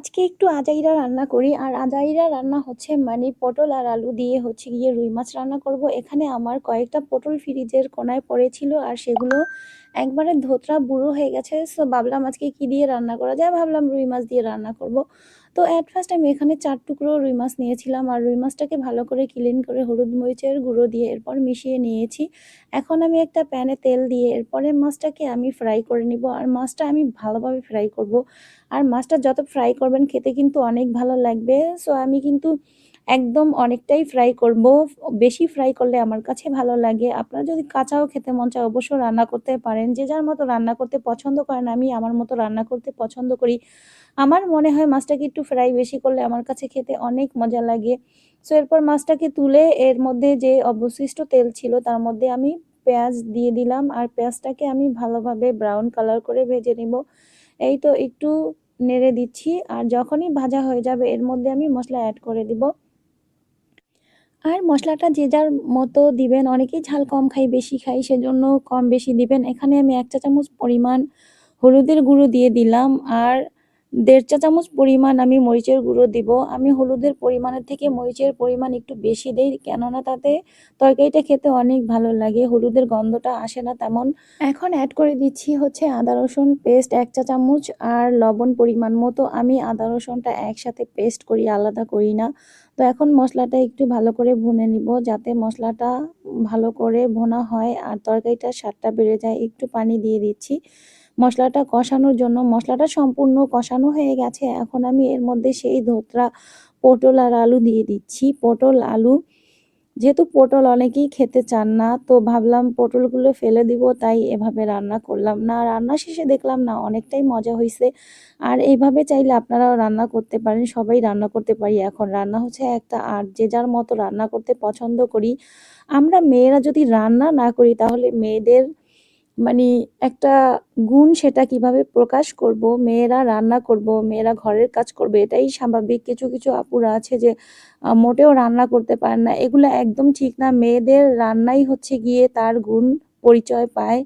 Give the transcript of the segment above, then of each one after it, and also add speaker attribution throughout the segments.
Speaker 1: আজকে একটু আজাইরা রান্না করি। আর আজাইরা রান্না হচ্ছে মানে পটল আর আলু দিয়ে হচ্ছে গিয়ে রুই মাছ রান্না করব। এখানে আমার কয়েকটা পটল ফ্রিজের কোনায় পড়েছিল আর সেগুলো একবারে ধোতরা বুড়ো হয়ে গেছে। সো ভাবলাম আজকে কি দিয়ে রান্না করা যায়? ভাবলাম রুই মাছ দিয়ে রান্না করব। তো অ্যাট ফার্স্ট আমি এখানে চার টুকরো রুই মাছ নিয়েছিলাম আর রুই মাছটাকে ভালো করে ক্লিন করে হলুদ মরিচের গুঁড়ো দিয়ে এরপর মিশিয়ে নিয়েছি। এখন আমি একটা প্যানে তেল দিয়ে এরপরে মাছটাকে আমি ফ্রাই করে নিব আর মাছটা আমি ভালোভাবে ফ্রাই করব। আর মাছটা যত ফ্রাই করবেন খেতে কিন্তু অনেক ভালো লাগবে। সো আমি কিন্তু একদম অনেকটাই ফ্রাই করব। বেশি ফ্রাই করলে আমার কাছে ভালো লাগে। আপনারা যদি কাঁচাও খেতে মন চায় অবশ্য রান্না করতে পারেন। যে যার মতো রান্না করতে পছন্দ করেন, আমি আমার মতো রান্না করতে পছন্দ করি। আমার মনে হয় মাছটাকে একটু ফ্রাই বেশি করলে আমার কাছে খেতে অনেক মজা লাগে। সো এরপর মাছটাকে তুলে এর মধ্যে যে অবশিষ্ট তেল ছিল, তার মধ্যে আমি পেঁয়াজ দিয়ে দিলাম। আর পেঁয়াজটাকে আমি ভালোভাবে ব্রাউন কালার করে ভেজে নিব। এই তো একটু নেড়ে দিচ্ছি। আর যখনই ভাজা হয়ে যাবে, এর মধ্যে আমি মশলা অ্যাড করে দিব। আর মশলাটা যে যার মতো দিবেন, অনেকেই ঝাল কম খাই বেশি খাই সেজন্য কম বেশি দিবেন। এখানে আমি এক চা চামচ পরিমাণ হলুদের গুঁড়ো দিয়ে দিলাম। আর দেড় চা চামচ পরিমাণ আমি মরিচের গুঁড়ো দিব। আমি হলুদের পরিমাণের থেকে মরিচের পরিমাণ একটু বেশি দেই, কেননা তাতে তরকারিটা খেতে অনেক ভালো লাগে, হলুদের গন্ধটা আসে না তেমন। এখন অ্যাড করে দিচ্ছি হচ্ছে আদা, রসুন পেস্ট এক চা চামচ আর লবণ পরিমাণ মতো। আমি আদা, রসুনটা একসাথে পেস্ট করি, আলাদা করি না। তো এখন মশলাটা একটু ভালো করে ভুনে নিব যাতে মশলাটা ভালো করে ভোনা হয় আর তরকারিটার স্বাদটা বেড়ে যায়। একটু পানি দিয়ে দিচ্ছি। মশলাটা কষানোর জন্য মশলাটা সম্পূর্ণ কষানো হয়ে গেছে। এখন আমি এর মধ্যে সেই ধোতরা, পটল আর আলু দিয়ে দিচ্ছি। পটল, আলু, যেহেতু পটল অনেকেই খেতে চান না, তো ভাবলাম পটলগুলো ফেলে দিব, তাই এভাবে রান্না করলাম না। রান্না শেষে দেখলাম না, অনেকটাই মজা হয়েছে আর এইভাবে চাইলে আপনারাও রান্না করতে পারেন, সবাই রান্না করতে পারি এখন। রান্না হচ্ছে একটা আর যে যার মতো রান্না করতে পছন্দ করি। আমরা মেয়েরা যদি রান্না না করি, তাহলে মেয়েদের মানে একটা গুণ সেটা কীভাবে প্রকাশ করব, মেয়েরা রান্না করব, মেয়েরা ঘরের কাজ করবে, এটাই স্বাভাবিক। কিছু কিছু আপুরা আছে যে মোটেও রান্না করতে পারে না। এগুলো একদম ঠিক না। মেয়েদের রান্নাই হচ্ছে গিয়ে তার গুণ পরিচয় পায়।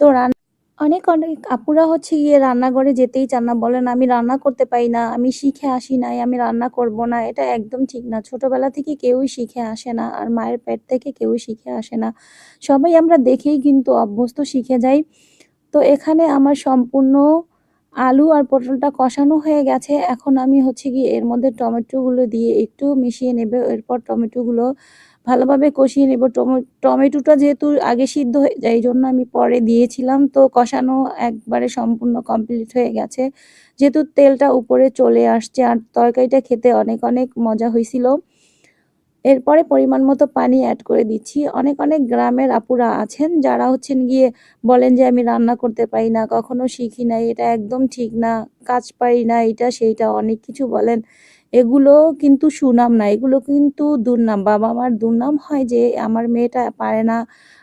Speaker 1: তো রান্না অনেক অনেক আপুরা হচ্ছে গিয়ে রান্নাঘরে যেতেই চান না। বলেন, আমি রান্না করতে পারি না, আমি শিখে আসি নাই, আমি রান্না করব না। এটা একদম ঠিক না। ছোটবেলা থেকে কেউই শিখে আসে না, আর মায়ের পেট থেকে কেউই শিখে আসে না। সবাই আমরা দেখেই কিন্তু অভ্যস্ত শিখে যাই। তো এখানে আমার সম্পূর্ণ আলু আর পটলটা কষানো হয়ে গেছে। এখন আমি হচ্ছে গিয়ে এর মধ্যে টমেটোগুলো দিয়ে একটু মিশিয়ে নেবে। এরপর টমেটোগুলো ভালোভাবে কষিয়ে নেব। টমেটোটা যেহেতু আগে সিদ্ধ হয়ে যায়, এই জন্য আমি পরে দিয়েছিলাম। তো কষানো একবারে সম্পূর্ণ কমপ্লিট হয়ে গেছে। যেহেতু তেলটা উপরে চলে আসছে, আর তরকারিটা খেতে অনেক অনেক মজা হয়েছিল। এরপরে পরিমাণ মতো পানি অ্যাড করে দিচ্ছি। অনেক অনেক গ্রামের আপুরা আছেন, যারা হচ্ছেন গিয়ে বলেন যে, আমি রান্না করতে পারি না, কখনো শিখি নাই, এটা একদম ঠিক না, কাজ পারি না, এটা সেইটা। অনেক কিছু বলেন। এগুলো কিন্তু সুনাম না, এগুলো কিন্তু দুর্নাম। বাবা মার দুর্নাম হয় যে আমার মেয়েটা পারে না।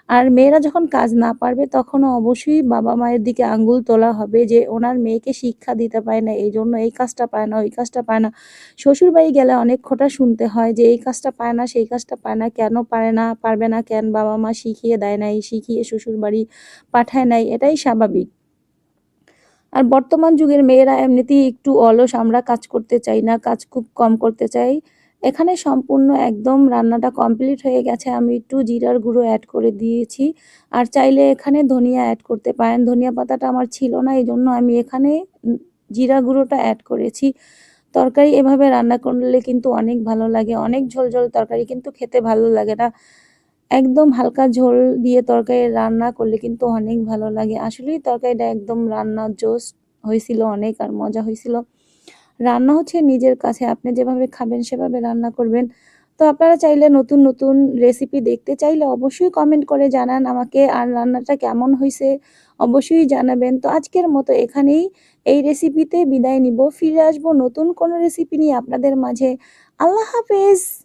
Speaker 1: আর মেয়েরা যখন কাজ না পারবে তখন অবশ্যই বাবা মায়ের দিকে আঙ্গুল তোলা হবে যে ওনার মেয়েকে শিক্ষা দিতে পারে না, এই জন্য এই কাজটা পায় না, ওই কাজটা পায় না। শ্বশুর বাড়ি গেলে অনেক খোটা শুনতে হয় যে এই কাজটা পায় না, সেই কাজটা পায় না, কেন পারে না, পারবে না, কেন বাবা মা শিখিয়ে দেয় নাই, শিখিয়ে শ্বশুর বাড়ি পাঠায় নাই, এটাই স্বাভাবিক। আর বর্তমান যুগের মেয়েরা এমনিতেই একটু অলস, আমরা কাজ করতে চাই না, কাজ খুব কম করতে চাই। এখানে সম্পূর্ণ একদম রান্নাটা কমপ্লিট হয়ে গেছে, আমি একটু জিরার গুঁড়ো অ্যাড করে দিয়েছি। আর চাইলে এখানে ধনিয়া অ্যাড করতে পারেন, ধনিয়া পাতাটা আমার ছিল না এই জন্য আমি এখানে জিরা গুঁড়োটা অ্যাড করেছি। তরকারি এভাবে রান্না করলে কিন্তু অনেক ভালো লাগে, অনেক ঝোল ঝোল তরকারি, কিন্তু খেতে ভালো লাগে না। একদম হালকা ঝোল দিয়ে তরকারি রান্না করলে কিন্তু অনেক ভালো লাগে। আসলেই তরকারিটা একদম রান্না জোস হয়েছিল, অনেক আর মজা হয়েছিল। রান্না হচ্ছে নিজের কাছে, আপনি যেভাবে খাবেন সেভাবে রান্না করবেন। তো আপনারা চাইলে নতুন নতুন রেসিপি দেখতে চাইলে অবশ্যই কমেন্ট করে জানান আমাকে, আর রান্নাটা কেমন হয়েছে অবশ্যই জানাবেন। তো আজকের মতো এখানেই এই রেসিপিতে বিদায় নিব। ফিরে আসব নতুন কোনো রেসিপি নিয়ে আপনাদের মাঝে। আল্লাহ হাফেজ!